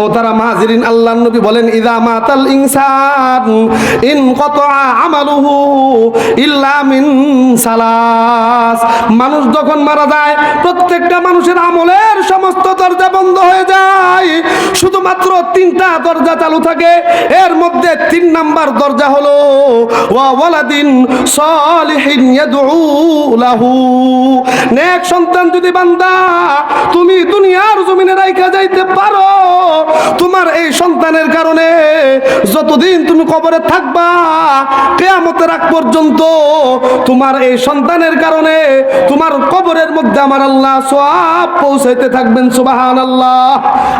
মোতারা মাহাজিরিন আল্লাহ নবী বলেন, ইদা মাতাল ইনসান, ইন কত আমালুহু ইল্লা মিন সালাস। মানুষ যখন মারা যায়, প্রত্যেকটা মানুষের আমলের সমস্ত দরজা বন্ধ হয়ে যায়। শুধুমাত্র তিনটা দরজা চালু থাকে, এর মধ্যে তিন নাম্বার দরজা হলো, ওয়া ওয়ালাদিন সলিহিন ইয়াদউ লাহু। নেক সন্তান যদি বান্দা, তুমি দুনিয়ার জমিনে রাইখা যাইতে পারো তোমার এই সন্তানের কারণে যতদিন তুমি কবরে থাকবা, কেয়ামতের আগ পর্যন্ত তোমার এই সন্তানের কারণে তোমার কবরের মধ্যে আমার আল্লাহ সব পৌঁছাইতে থাকবেন সুবাহান আল্লাহ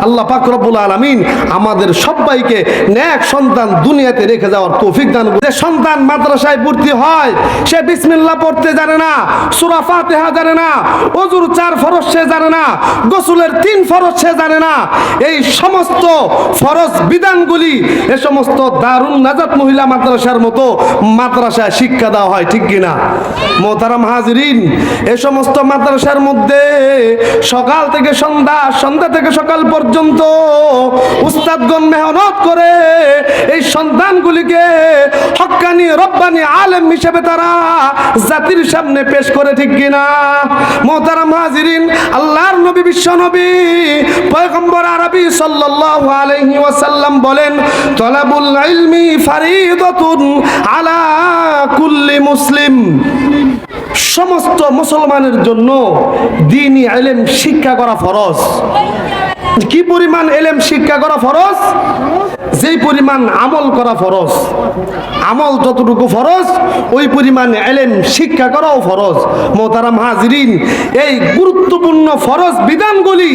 আল্লাহ পাক রব্বুল আলামিন আমাদের সবাইকে নেক সন্তান দুনিয়াতে রেখে যাওয়ার তৌফিক দান যে সন্তান মাদ্রাসায় ভর্তি হয়, সে বিসমিল্লা পড়তে জানে না, সূরা ফাতিহা জানে না অজুর চার ফরজ সে জানে না, গোসলের তিন ফরজ সে জানে না। এই সমস্ত ফরজ বিধানগুলি এ সমস্ত দারুণ নাজাত মহিলা মাদ্রাসার মতো মাদ্রাসায় শিক্ষা দেওয়া হয়, ঠিক কিনা? মোতারাম হাজরিন, এ সমস্ত মাদ্রাসার মধ্যে সকাল থেকে সন্ধ্যা সন্ধ্যা থেকে সকাল পর্যন্ত উস্তাদগণ মেহনত করে সন্তানগুলিকে হক্কানি রব্বানি আলেম হিসেবে তারা জাতির সামনে পেশ করে, ঠিক কিনা? মোহতারাম হাজিরিন, আল্লাহর নবী, বিশ্ব নবী, পয়গম্বর আরবি সাল্লাল্লাহু আলাইহি ওয়াসাল্লাম বলেন, তলাবুল ইলমি ফারিদাতুন আলা কুল্লি মুসলিম। সমস্ত মুসলমানের জন্য দিনই ইলম শিক্ষা করা ফরজ। কি পরিমাণ এলেম শিক্ষা করা ফরজ? যেই পরিমাণ আমল করা ফরজ। আমল যতটুকু ফরজ, ওই পরিমাণ এলেম শিক্ষা করাও ফরজ। মোতারাম হাজিরিন, এই গুরুত্বপূর্ণ ফরজ বিধানগুলি,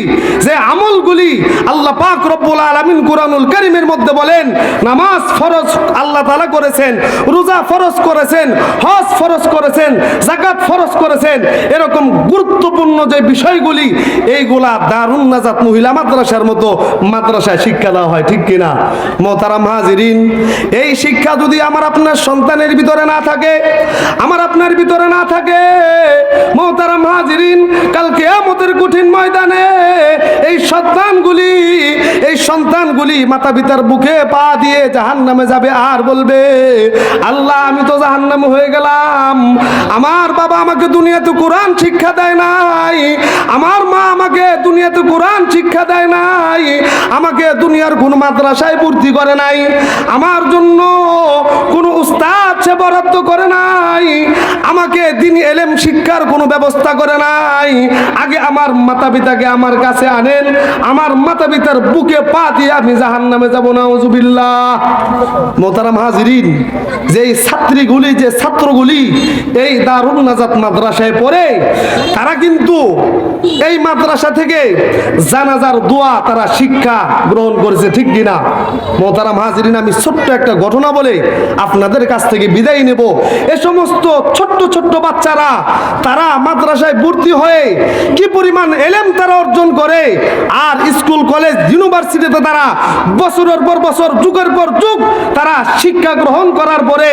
যে আমলগুলি আল্লাহ পাক রব্বুল আলামিন কুরআনুল কারীমের মধ্যে বলেন, নামাজ ফরজ আল্লাহ তাআলা করেছেন, রোজা ফরজ করেছেন, হজ ফরজ করেছেন, যাকাত ফরজ করেছেন, এরকম গুরুত্বপূর্ণ যে বিষয়গুলি, এইগুলা দারুণ নাজাত মহিলা মাদ্রাসার মতো মাদ্রাসায় শিক্ষা দেওয়া হয়, ঠিক কিনা? মোতারাম হাজিরিন, এই শিক্ষা যদি আমার আপনার সন্তানের ভিতরে না থাকে, আমার আপনার ভিতরে না থাকে মোতারাম হাজিরিন কালকে আমাদের কঠিন ময়দানে এই সন্তানগুলি এই সন্তানগুলি মাতা পিতার বুকে পা দিয়ে জাহান নামে যাবে আর বলবে, আল্লাহ, আমি তো জাহান নামে হয়ে গেলাম। আমার বাবা আমাকে দুনিয়াতে কোরআন শিক্ষা দেয় নাই। আমার মা আমাকে দুনিয়াতে কোরআন শিক্ষা দেয় নাই। আমাকে দুনিয়ার কোন মাদ্রাসায় ভর্তি করে নাই। আমার জন্য কোনো উস্তাদ সে বরাদ্দ করে নাই। আমাকে দিন এলেম শিক্ষার কোনো ব্যবস্থা করে নাই। আগে আমার মাতা পিতাকে আমার কাছে আনেন। আমার মাতা পিতার বুকে পা দিয়ে আমি জাহান নামে যাব না ওজুবিল্লাহ মোতারাম হাজিরিন, যেই ছাত্রীগুলি, যে ছাত্রগুলি এই দারুণ নাজাত মাদ্রাসায় পড়ে, তারা কিন্তু এই মাদ্রাসা থেকে জানাজার দোয়া তারা শিক্ষা গ্রহণ করেছে, ঠিক কিনা? মোতারাম হাজিরিন, আমি ছোট্ট একটা ঘটনা বলে আপনাদের কাছ থেকে বিদায় নেব। এ সমস্ত ছোট্ট ছোট্ট বাচ্চারা, তারা মাদ্রাসায় ভর্তি হয়ে কি পরিমাণ এলেম তারা অর্জন করে, আর স্কুল, কলেজ, ইউনিভার্সিটিতে তারা বছরের পর বছর, যুগের পর যুগ তারা শিক্ষা গ্রহণ করার পরে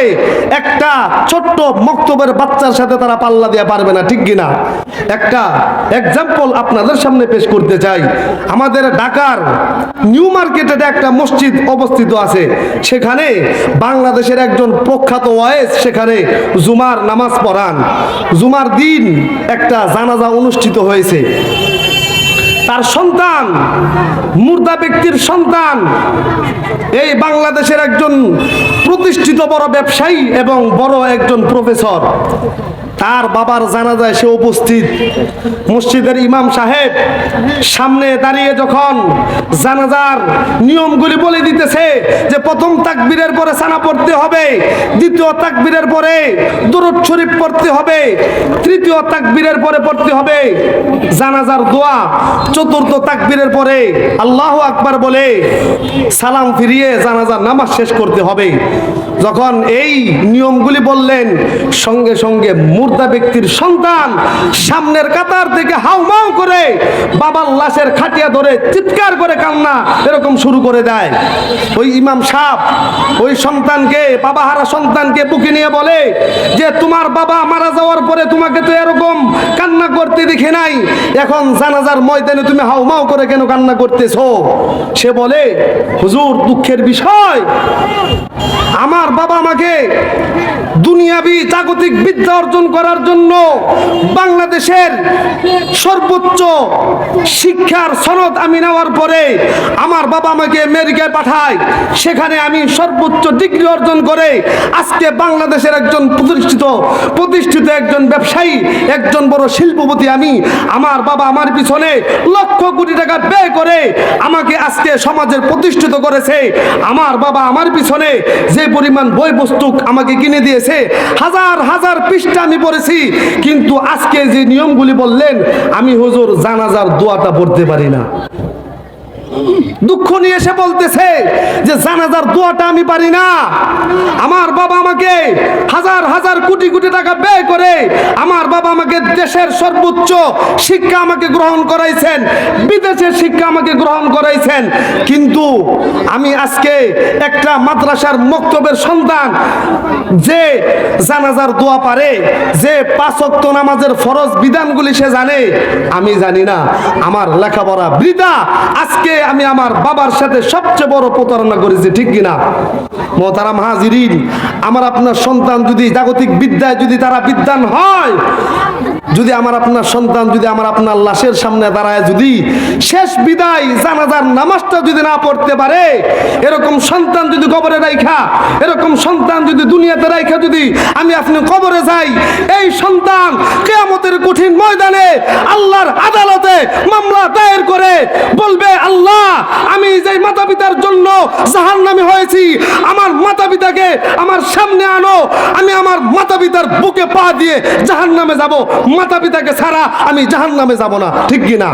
একটা ছোট্ট মক্তবের বাচ্চার সাথে তারা পাল্লা দেওয়া পারবে না, ঠিক কিনা? একটা এক্সাম্পল আপনাদের সামনে পেশ করতে চাই। আমাদের ঢাকার নিউ মার্কেটে একটা মসজিদ অবস্থিত আছে, সেখানে বাংলাদেশের একজন প্রখ্যাত ওয়েস সেখানে জুমার নামাজ পড়ান। জুমার দিন একটা জানাজা অনুষ্ঠিত হয়েছে। তার সন্তান, মুর্দা ব্যক্তির সন্তান, এই বাংলাদেশের একজন প্রতিষ্ঠিত বড় ব্যবসায়ী এবং বড় একজন প্রফেসর। তার বাবার জানাজায় সে উপস্থিত। মসজিদের ইমাম সাহেব সামনে দাঁড়িয়ে যখন জানাজার নিয়মগুলি বলে দিতেছে যে প্রথম তাকবীরের পরে সানা পড়তে হবে, দ্বিতীয় তাকবীরের পরে দুরুদ শরীফ পড়তে হবে, তৃতীয় তাকবীরের পরে পড়তে হবে। জানাজার দোয়া চতুর্থ তাকবীরের পরে আল্লাহ আকবার বলে সালাম ফিরিয়ে জানাজার নামাজ শেষ করতে হবে। যখন এই নিয়মগুলি বললেন, সঙ্গে সঙ্গে মুর্দা মুর্দা ব্যক্তির সন্তান সামনের কাতার থেকে হাউমাউ করে বাবার লাশের খাটিয়া ধরে চিৎকার করে কান্না এরকম শুরু করে দেয়। ওই ইমাম সাহ ওই সন্তানকে বাবা হারা সন্তানকে বুকে নিয়ে বলে যে, তোমার বাবা মারা যাওয়ার পরে তোমাকে তো এরকম কান্না করতে দেখে নাই। এখন জানাজার ময়দানে তুমি হাউমাউ করে কেন কান্না করতেছ? সে বলে, হুজুর, দুঃখের বিষয়। আমার বাবা আমাকে দুনিয়াবি জাগতিক বিদ্যা অর্জন করার জন্য বাংলাদেশের সর্বোচ্চ শিক্ষার সনদ আমি নেওয়ার পরে আমার বাবা আমাকে আমেরিকায় পাঠায়। সেখানে আমি সর্বোচ্চ ডিগ্রি অর্জন করে আজকে বাংলাদেশের একজন প্রতিষ্ঠিত প্রতিষ্ঠিত একজন ব্যবসায়ী, একজন বড় শিল্পপতি আমি। আমার বাবা আমার পিছনে লক্ষ কোটি টাকা ব্যয় করে আমাকে আজকে সমাজের প্রতিষ্ঠিত করেছে। আমার বাবা আমার পিছনে যে পরিমাণ বই পুস্তক আমাকে কিনে দিয়েছে, হাজার হাজার পৃষ্ঠা আমি পড়েছি। কিন্তু আজকে যে নিয়মগুলি বললেন আমি হুজুর জানাজার দোয়াটা পড়তে পারি না। দুঃখ নিয়ে এসে বলতেছে যে জানাজার দোয়াটা আমি পারি না। আমার বাবা আমাকে হাজার হাজার কোটি কোটি টাকা ব্যয় করে আমার বাবা আমাকে দেশের সর্বোচ্চ শিক্ষা আমাকে গ্রহণ করাইছেন, বিদেশের শিক্ষা আমাকে গ্রহণ করাইছেন। কিন্তু আমি আজকে একটা মাদ্রাসার মক্তবের সন্তান যে জানাজার দোয়া পারে, যে পাঁচক্ত নামাজের ফরজ বিধানগুলি সে জানে, আমি জানি না। আমার লেখাপড়া বৃথা, আজকে আমি আমার বাবার সাথে সবচেয়ে বড় প্রতারণা করেছি, ঠিক কিনা? মোহতারাম হাজিরিন, আমার আপনার সন্তান যদি জাগতিক বিদ্যায় যদি তারা বিদ্যান হয়, যদি আমার আপনার সন্তান যদি আমার আপনার লাশের সামনে দাঁড়ায়, যদি শেষ বিদায় জানাজার নামাজটা যদি না পড়তে পারে, এরকম সন্তান যদি কবরে রাইখা, এরকম সন্তান যদি দুনিয়াতে রাইখা যদি আমি আপনি কবরে যাই, এই সন্তান কেয়ামতের কঠিন ময়দানে আল্লাহর আদালতে মামলা দায়ের করে বলবে আল্লাহ যে মাতা পিতার জন্য জাহান নামে হয়েছি। আমার মাতা পিতাকে আমার সামনে আনো। আমি আমার মাতা পিতার বুকে পা দিয়ে জাহান নামে যাব। মাতা পিতাকে ছাড়া আমি জাহান নামে যাব না। ঠিক কিনা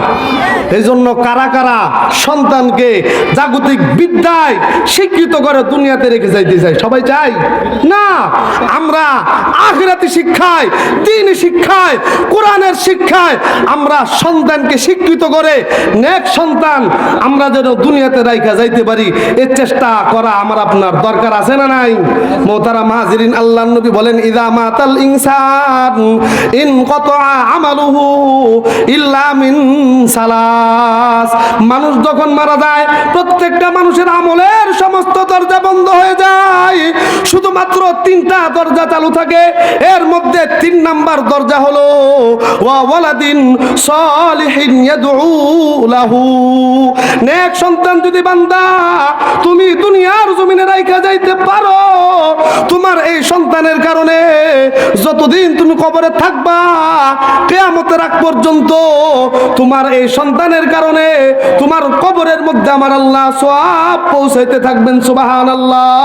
এই জন্য কারা কারা সন্তানকে জাগতিক বিদ্যায় শিক্ষিত করে দুনিয়াতে রেখে যাইতে চাই সবাই চাই না। আমরা আখিরাতি শিক্ষায়, দিন শিক্ষায়, কোরআনের শিক্ষায় আমরা সন্তানকে শিক্ষিত করে, নেক সন্তান আমরা যেন দুনিয়াতে রাইখা যাইতে পারি এর চেষ্টা করা আমার আপনার দরকার আছে না নাই? মোতারা মাহাজিরিন আল্লাহ নবী বলেন, ইদা মাতাল ইনসান, ইন কত আমালুহু ইল্লা মিন সালাস। মানুষ যখন মারা যায়, প্রত্যেকটা মানুষের আমলের সমস্ত দরজা বন্ধ হয়ে যায়। শুধুমাত্র তিনটা দরজা চালু থাকে। এর মধ্যে তিন নাম্বার দরজা হলো ওয়ালাদিন নেক সন্তান যদি বান্দা, তুমি দুনিয়ার জমিনে রাইখা যাইতে পারো। তোমার এই সন্তানের কারণে যতদিন তুমি কবরে থাকবা, কেয়ামতের আগ পর্যন্ত তোমার এই সন্তানের কারণে তোমার কবরের মধ্যে আমার আল্লাহ সব পৌঁছাইতে থাকবেন সুবাহান আল্লাহ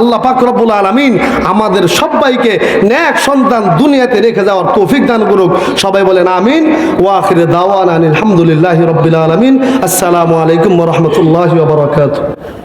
আল্লাহ পাকরবুল আলমিন আমাদের সবাইকে ন্যাক সন্তান দুনিয়াতে রেখে যাওয়ার তৌফিক দান করুক। সবাই বলেন আমিন। ওয়াখির দাওয়ান আলহামদুলিল্লাহ রবিল আলমিন। আসসালামু আলাইকুম রহমতুল্লাহ বারাকাতুহু।